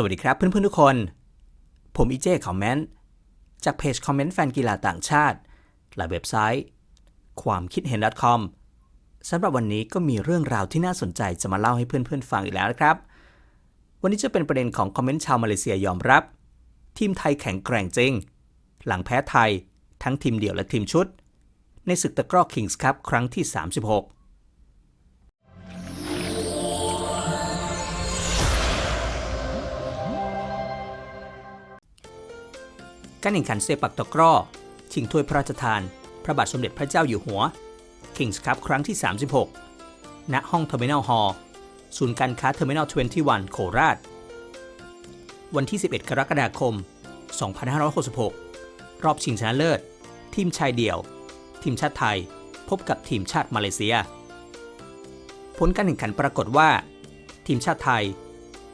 สวัสดีครับเพื่อนๆทุกคน ผมอีเจคอมเมนต์จากเพจคอมเมนต์แฟนกีฬาต่างชาติและเว็บไซต์ ความคิดเห็น .com สำหรับวันนี้ก็มีเรื่องราวที่น่าสนใจจะมาเล่าให้เพื่อนๆฟังอีกแล้วนะครับ วันนี้จะเป็นประเด็นของคอมเมนต์ชาวมาเลเซียยอมรับ ทีมไทยแข็งแกร่งจริง หลังแพ้ไทย ทั้งทีมเดี่ยวและทีมชุด ในศึกตะกร้อคิงส์คัพครั้งที่ 36 การแข่งขันเซปักตะกร้อชิงถ้วยพระราชทาน พระบาทสมเด็จพระเจ้าอยู่หัว Kings Cup ครั้งที่ 36 ณ ห้องเทอร์มินอลฮอลล์ศูนย์การค้าเทอร์มินอล21 โคราช วันที่ 11 กรกฎาคม 2566 รอบชิงชนะเลิศ ทีมชายเดี่ยว ทีมชาติไทย พบกับทีมชาติมาเลเซีย ผลการแข่งขันปรากฏว่า ทีมชาติไทย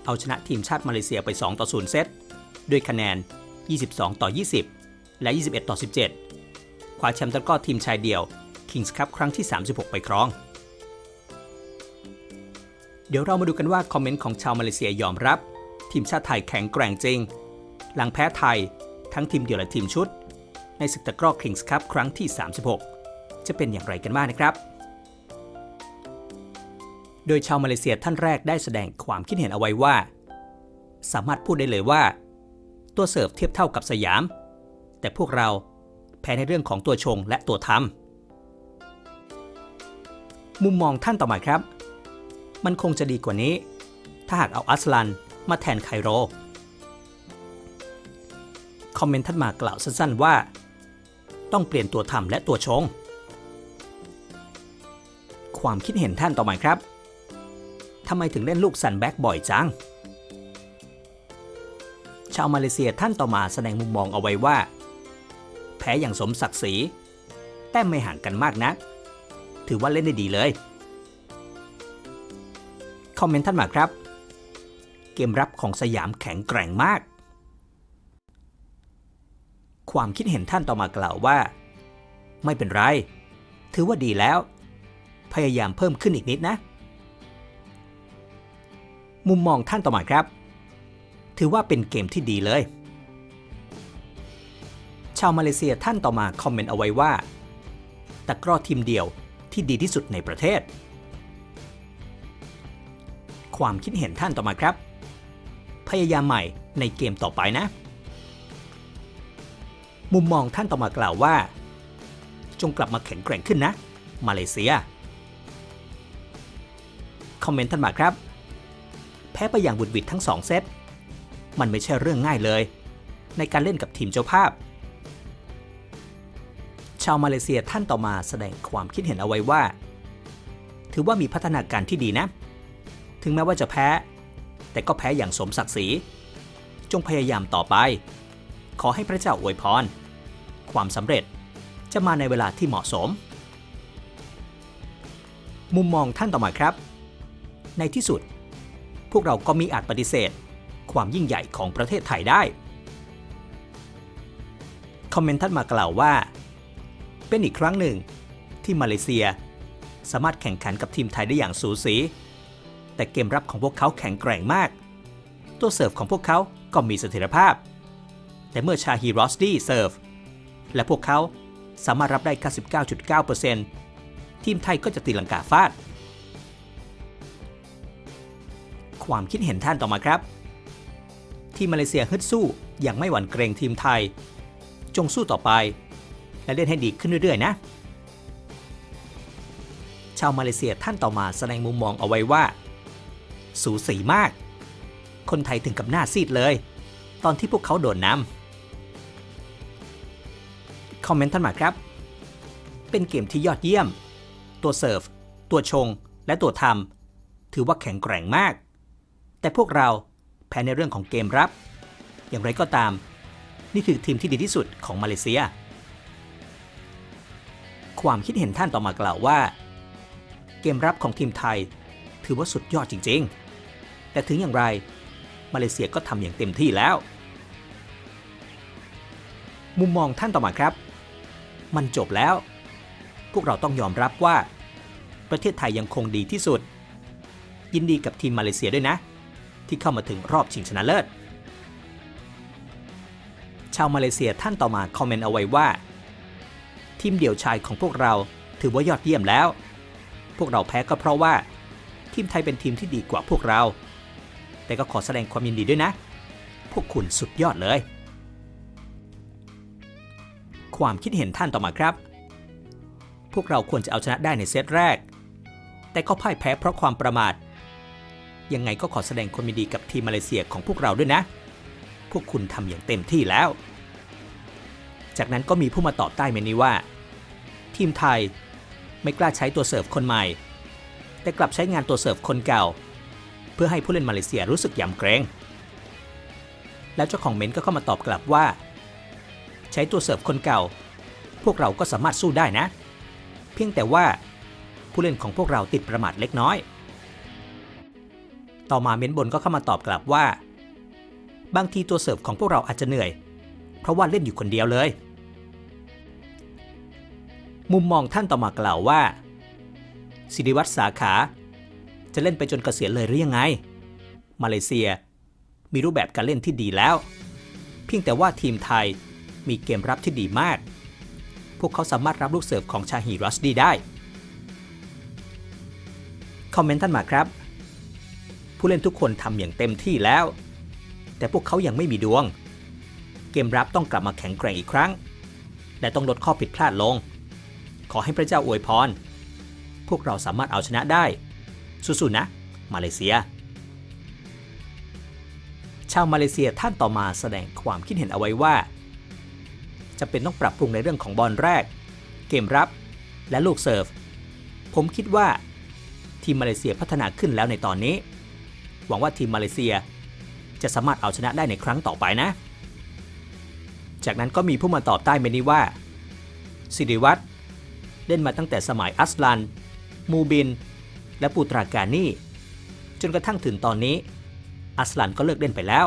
เอาชนะทีมชาติมาเลเซียไป 2 ต่อ 0 เซต ด้วยคะแนน 22 ต่อ 20 และ 21 ต่อ 17 คว้าแชมป์ตะกร้อทีมชายเดี่ยว Kings Cup ครั้งที่ 36 ไปครอง เดี๋ยวเรามาดูกันว่าคอมเมนต์ของชาวมาเลเซียยอมรับ ทีมชาติไทยแข็งแกร่งจริง หลังแพ้ไทยทั้งทีมเดี่ยวและทีมชุด ในศึกตะกร้อ Kings Cup ครั้งที่ 36 จะเป็นอย่างไรกันบ้างนะครับโดยชาวมาเลเซียท่านแรกได้แสดงความคิดเห็นเอาไว้ว่า สามารถพูดได้เลยว่า ตัวเสิร์ฟเทียบเท่ากับสยาม แต่พวกเราแพ้ในเรื่องของตัวชงและตัวทำมุมมองท่านต่อมาครับ มันคงจะดีกว่านี้ ถ้าหากเอาอัสลันมาแทนไคโร คอมเมนต์ท่านมากล่าวสั้นๆว่า ต้องเปลี่ยนตัวทำและตัวชง ความคิดเห็นท่านต่อมาครับทำไมถึงเล่นลูกซันแบ็กบ่อยจัง ชาวมาเลเซียท่านต่อมาแสดงมุมมองเอาไว้ว่า แพ้อย่างสมศักดิ์ศรี แต้มไม่ห่างกันมากนัก ถือว่าเล่นได้ดีเลย คอมเมนต์ท่านมาครับ เกมรับของสยามแข็งแกร่งมาก ความคิดเห็นท่านต่อมากล่าวว่า ไม่เป็นไร ถือว่าดีแล้ว พยายามเพิ่มขึ้นอีกนิดนะ มุมมองท่านต่อมาครับ ถือว่าเป็นเกมที่ดีเลย ชาวมาเลเซียท่านต่อมาคอมเมนต์เอาไว้ว่า ตะกร้อทีมเดียวที่ดีที่สุดในประเทศ ความคิดเห็นท่านต่อมาครับ พยายามใหม่ในเกมต่อไปนะ มุมมองท่านต่อมากล่าวว่า จงกลับมาแข็งแกร่งขึ้นนะ มาเลเซีย คอมเมนต์ท่านมาครับ แพ้ไปอย่างบุดวิดทั้งสองเซต มันไม่ใช่เรื่องง่ายเลย ในการเล่นกับทีมเจ้าภาพ ชาวมาเลเซียท่านต่อมาแสดงความคิดเห็นเอาไว้ว่า ถือว่ามีพัฒนาการที่ดีนะ ถึงแม้ว่าจะแพ้ แต่ก็แพ้อย่างสมศักดิ์ศรีจงพยายามต่อไป ขอให้พระเจ้าอวยพร ความสำเร็จจะมาในเวลาที่เหมาะสม มุมมองท่านต่อมาครับ ในที่สุด พวกเราก็มีอาจปฏิเสธ ความยิ่งใหญ่ของประเทศไทยได้ คอมเมนต์ท่านมากล่าวว่า เป็นอีกครั้งหนึ่งที่มาเลเซีย สามารถแข่งขันกับทีมไทยได้อย่างสูสี แต่เกมรับของพวกเขาแข็งแกร่งมาก ตัวเสิร์ฟของพวกเขาก็มีเสถียรภาพ แต่เมื่อชาฮีรอสตี้เสิร์ฟ และพวกเขาสามารถรับได้ 99.9%ทีมไทยก็จะตีลังกาฟาด ความคิดเห็นท่านต่อมาครับ ที่มาเลเซียฮึดสู้อย่างไม่หวั่นเกรงทีมไทย จงสู้ต่อไป และเล่นให้ดีขึ้นเรื่อยๆนะ ชาวมาเลเซียท่านต่อมาแสดงมุมมองเอาไว้ว่า สูสีมาก คนไทยถึงกับหน้าซีดเลย ตอนที่พวกเขาโดนนำคอมเมนต์ท่านมาครับ เป็นเกมที่ยอดเยี่ยม ตัวเสิร์ฟ ตัวชง และตัวทำถือว่าแข็งแกร่งมาก แต่พวกเรา พ้ในเรื่องของเกมรับ อย่างไรก็ตาม นี่คือทีมที่ดีที่สุดของมาเลเซีย ความคิดเห็นท่านต่อมากล่าวว่า เกมรับของทีมไทย ถือว่าสุดยอดจริง ๆ แต่ถึงอย่างไรมาเลเซียก็ทำอย่างเต็มที่แล้ว มุมมองท่านต่อมาครับ มันจบแล้ว พวกเราต้องยอมรับว่า ประเทศไทยยังคงดีที่สุด ยินดีกับทีมมาเลเซียด้วยนะ ที่เข้ามาถึงรอบชิงชนะเลิศ ชาวมาเลเซียท่านต่อมาคอมเมนต์เอาไว้ว่า ทีมเดี่ยวชายของพวกเราถือว่ายอดเยี่ยมแล้ว พวกเราแพ้ก็เพราะว่า ทีมไทยเป็นทีมที่ดีกว่าพวกเรา แต่ก็ขอแสดงความยินดีด้วยนะ พวกคุณสุดยอดเลย ความคิดเห็นท่านต่อมาครับ พวกเราควรจะเอาชนะได้ในเซตแรก แต่ก็พ่ายแพ้เพราะความประมาท ยังไงก็ขอแสดงความยินดีกับทีมมาเลเซียของพวกเราด้วยนะ พวกคุณทำอย่างเต็มที่แล้ว จากนั้นก็มีผู้มาตอบใต้เมนี้ว่า ทีมไทยไม่กล้าใช้ตัวเสิร์ฟคนใหม่ แต่กลับใช้งานตัวเสิร์ฟคนเก่า เพื่อให้ผู้เล่นมาเลเซียรู้สึกยำเกรง แล้วเจ้าของเมนก็เข้ามาตอบกลับว่า ใช้ตัวเสิร์ฟคนเก่า พวกเราก็สามารถสู้ได้นะ เพียงแต่ว่าผู้เล่นของพวกเราติดประมาทเล็กน้อย ต่อมาเมนบนก็เข้ามาตอบกลับว่า บางทีตัวเสิร์ฟของพวกเราอาจจะเหนื่อย เพราะว่าเล่นอยู่คนเดียวเลย มุมมองท่านต่อมากล่าวว่า สิริวัตรสาขา จะเล่นไปจนเกษียณเลยหรือยังไง มาเลเซีย มีรูปแบบการเล่นที่ดีแล้ว เพียงแต่ว่าทีมไทยมีเกมรับที่ดีมาก พวกเขาสามารถรับลูกเสิร์ฟของชาฮีรัสดีได้ คอมเมนต์ท่านมาครับ ผู้เล่นทุกคนทำอย่างเต็มที่แล้ว แต่พวกเขายังไม่มีดวง เกมรับต้องกลับมาแข็งแกร่งอีกครั้ง และต้องลดข้อผิดพลาดลง ขอให้พระเจ้าอวยพร พวกเราสามารถเอาชนะได้ สู้ๆนะ มาเลเซีย ชาวมาเลเซียท่านต่อมาแสดงความคิดเห็นเอาไว้ว่าจะเป็นต้องปรับปรุงในเรื่องของบอลแรก เกมรับ และลูกเซิร์ฟ ผมคิดว่า ทีมมาเลเซียพัฒนาขึ้นแล้วในตอนนี้ หวังว่าทีมมาเลเซีย จะสามารถเอาชนะได้ในครั้งต่อไปนะ จากนั้นก็มีผู้มาตอบใต้เมนี้ว่า สิริวัตรเล่นมาตั้งแต่สมัยอัสลัน มูบิน และปูตราการนี่ จนกระทั่งถึงตอนนี้ อัสลันก็เลิกเล่นไปแล้ว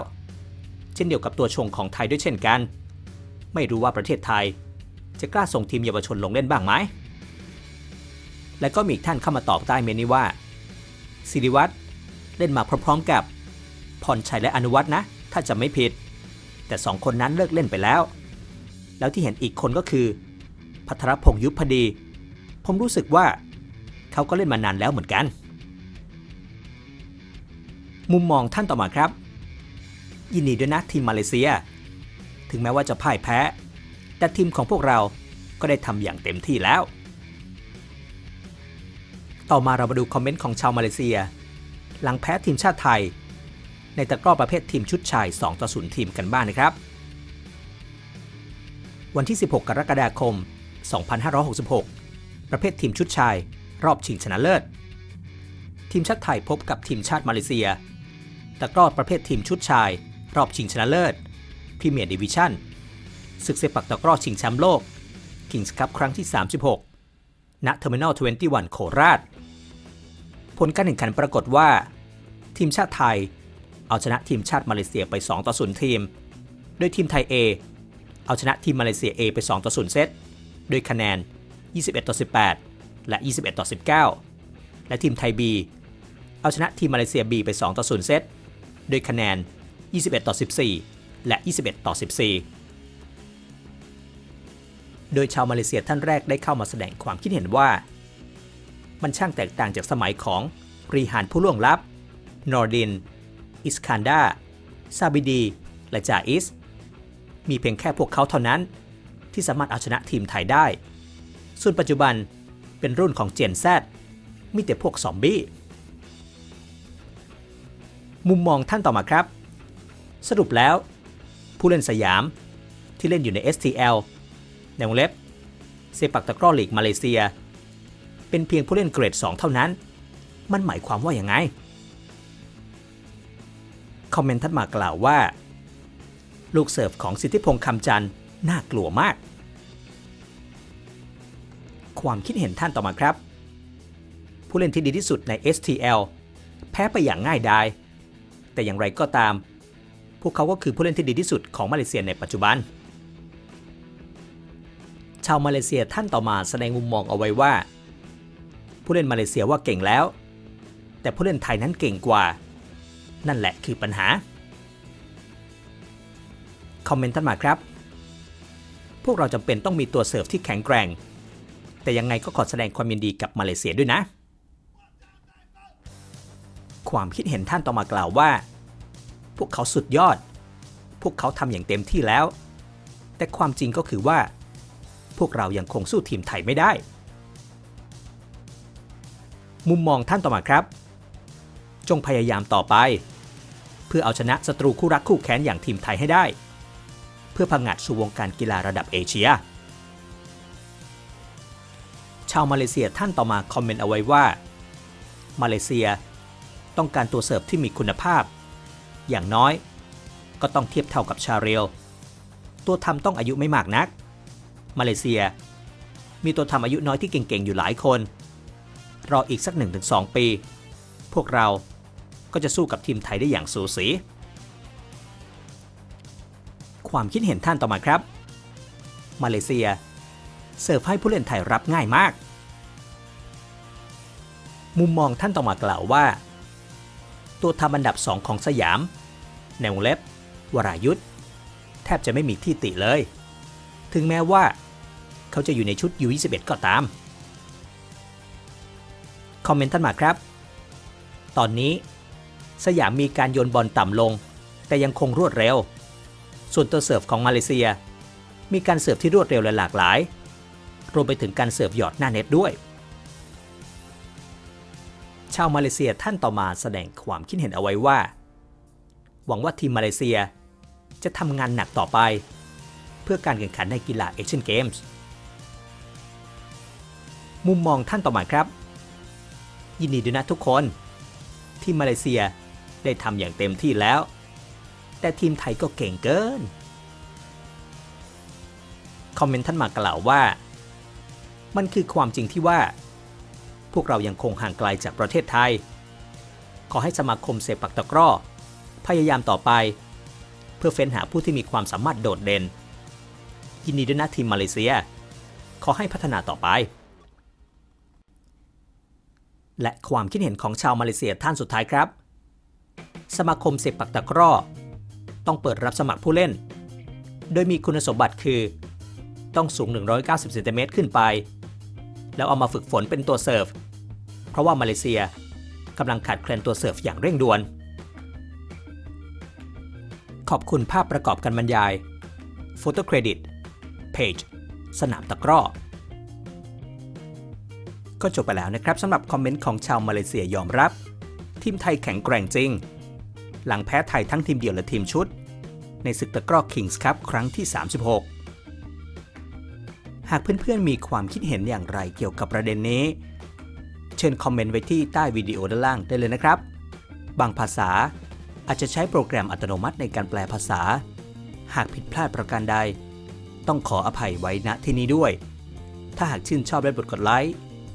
เช่นเดียวกับตัวชงของไทยด้วยเช่นกัน ไม่รู้ว่าประเทศไทย จะกล้าส่งทีมเยาวชนลงเล่นบ้างไหมและก็มีอีกท่านเข้ามาตอบใต้เมนนี้ว่าสิริวัตร เล่นมาพร้อมๆกับพรชัยและอนุวัฒน์นะ ถ้าจะไม่ผิด แต่สองคนนั้นเลิกเล่นไปแล้ว แล้วที่เห็นอีกคนก็คือ พัทรพงษ์ยุพพดี ผมรู้สึกว่า เขาก็เล่นมานานแล้วเหมือนกัน มุมมองท่านต่อมาครับ ยินดีด้วยนะทีมมาเลเซีย ถึงแม้ว่าจะพ่ายแพ้ แต่ทีมของพวกเราก็ได้ทำอย่างเต็มที่แล้ว ต่อมาเรามาดูคอมเมนต์ของชาวมาเลเซีย หลังแพ้ทีมชาติไทย ในตะกร้อประเภททีมชุดชาย 2 ต่อ 0 ทีมกันบ้างนนะครับ วันที่ 16 กรกฎาคม 2566 ประเภททีมชุดชาย รอบชิงชนะเลิศ ทีมชาติไทยพบกับทีมชาติมาเลเซีย ตะกร้อประเภททีมชุดชาย รอบชิงชนะเลิศพรีเมียร์ดิวิชั่นศึกเซปักตะกร้อชิงแชมป์โลก Kings Cup ครั้งที่ 36ณ Terminal 21 โคราช ผลการแข่งขันปรากฏว่า ทีมชาติไทย เอาชนะทีมชาติมาเลเซียไป 2 ต่อ 0 ทีม โดยทีมไทย A เอาชนะทีมมาเลเซีย A ไป 2 ต่อ 0 เซตโดยคะแนน 21 ต่อ 18 และ 21 ต่อ 19 และทีมไทย B เอาชนะทีมมาเลเซีย B ไป 2 ต่อ 0 เซตโดยคะแนน 21 ต่อ 14 และ 21 ต่อ 14 โดยชาวมาเลเซียท่านแรกได้เข้ามาแสดงความคิดเห็นว่า มันช่างแตกต่างจากสมัยของรีหานผู้ล่วงลับ นอร์ดิน อิสคานดา ซาบิดี และจาอิส มีเพียงแค่พวกเขาเท่านั้น ที่สามารถเอาชนะทีมไทยได้ ส่วนปัจจุบันเป็นรุ่นของเจนแซดมีแต่พวกซอมบี้ มุมมองท่านต่อมาครับ สรุปแล้ว ผู้เล่นสยามที่เล่นอยู่ใน STL ในวงเล็บเซปักตะกร้อลีกมาเลเซีย เป็นเพียงผู้เล่นเกรด 2 เท่านั้น มันหมายความว่าอย่างไง คอมเมนต์ทัดมากล่าวว่า ลูกเสิร์ฟของสิทธิพงษ์คำจันทร์น่ากลัวมาก ความคิดเห็นท่านต่อมาครับ ผู้เล่นที่ดีที่สุดใน STL แพ้ไปอย่างง่ายดาย แต่อย่างไรก็ตาม พวกเขาก็คือผู้เล่นที่ดีที่สุดของมาเลเซียในปัจจุบันชาวมาเลเซียท่านต่อมาแสดงมุมมองเอาไว้ว่า ผู้เล่นมาเลเซียว่าเก่งแล้ว แต่ผู้เล่นไทยนั้นเก่งกว่า นั่นแหละคือปัญหา คอมเมนต์ท่านมาครับ พวกเราจำเป็นต้องมีตัวเสิร์ฟที่แข็งแกร่ง แต่ยังไงก็ขอแสดงความยินดีกับมาเลเซียด้วยนะ ความคิดเห็นท่านต่อมากล่าวว่า พวกเขาสุดยอด พวกเขาทำอย่างเต็มที่แล้ว แต่ความจริงก็คือว่า พวกเรายังคงสู้ทีมไทยไม่ได้ มุมมองท่านต่อมาครับ จงพยายามต่อไป เพื่อเอาชนะศัตรูคู่รักคู่แค้นอย่างทีมไทยให้ได้ เพื่อพังงัดสู่วงการกีฬาระดับเอเชีย ชาวมาเลเซียท่านต่อมาคอมเมนต์เอาไว้ว่า มาเลเซียต้องการตัวเสิร์ฟที่มีคุณภาพ อย่างน้อย ก็ต้องเทียบเท่ากับชาเรลตัวทำต้องอายุไม่มากนัก มาเลเซีย มีตัวทำอายุน้อยที่เก่งๆอยู่หลายคน รออีกสัก 1-2 ปี พวกเราก็จะสู้กับทีมไทยได้อย่างสูสี ความคิดเห็นท่านต่อมาครับ มาเลเซีย เสิร์ฟให้ผู้เล่นไทยรับง่ายมาก มุมมองท่านต่อมากล่าวว่า ตัวทำอันดับ 2 ของสยาม ในวงเล็บ วรายุทธ แทบจะไม่มีที่ติเลย ถึงแม้ว่าเขาจะอยู่ในชุด U21 ก็ตาม คอมเมนต์ท่านมาครับ ตอนนี้สยามมีการโยนบอลต่ำลง แต่ยังคงรวดเร็ว ส่วนตัวเสิร์ฟของมาเลเซีย มีการเสิร์ฟที่รวดเร็วและหลากหลาย รวมไปถึงการเสิร์ฟหยอดหน้าเน็ตด้วย ชาวมาเลเซียท่านต่อมาแสดงความคิดเห็นเอาไว้ว่า หวังว่าทีมมาเลเซียจะทำงานหนักต่อไป เพื่อการแข่งขันในกีฬาเอเชียนเกมส์มุมมองท่านต่อมาครับ ยินดีด้วยนะทุกคน ที่มาเลเซียได้ทำอย่างเต็มที่แล้ว แต่ทีมไทยก็เก่งเกิน คอมเมนต์ท่านมากล่าวว่า มันคือความจริงที่ว่า พวกเรายังคงห่างไกลจากประเทศไทย ขอให้สมาคมเซปักตะกร้อ พยายามต่อไป เพื่อเฟ้นหาผู้ที่มีความสามารถโดดเด่นยินดีด้วยนะทีมมาเลเซีย ขอให้พัฒนาต่อไป และความคิดเห็นของชาวมาเลเซียท่านสุดท้ายครับ สมาคมเซปักตะกร้อ ต้องเปิดรับสมัครผู้เล่น โดยมีคุณสมบัติคือ ต้องสูง 190เซนติเมตรขึ้นไป แล้วเอามาฝึกฝนเป็นตัวเสิร์ฟ เพราะว่ามาเลเซียกำลังขาดแคลนตัวเสิร์ฟอย่างเร่งด่วน ขอบคุณภาพประกอบการบรรยาย โฟโต้เครดิต เพจ สนามตะกร้อ ก็จบไปแล้วนะครับสำหรับคอมเมนต์ของชาวมาเลเซียยอมรับ ทีมไทยแข็งแกร่งจริง หลังแพ้ไทยทั้งทีมเดี่ยวและทีมชุด ในศึกตะกร้อคิงส์ครับครั้งที่ 36 หากเพื่อนๆมีความคิดเห็นอย่างไรเกี่ยวกับประเด็นนี้ เชิญคอมเมนต์ไว้ที่ใต้วิดีโอด้านล่างได้เลยนะครับ บางภาษาอาจจะใช้โปรแกรมอัตโนมัติในการแปลภาษา หากผิดพลาดประการใด ต้องขออภัยไว้ณที่นี้ด้วย ถ้าหากชื่นชอบได้โปรดกดไลค์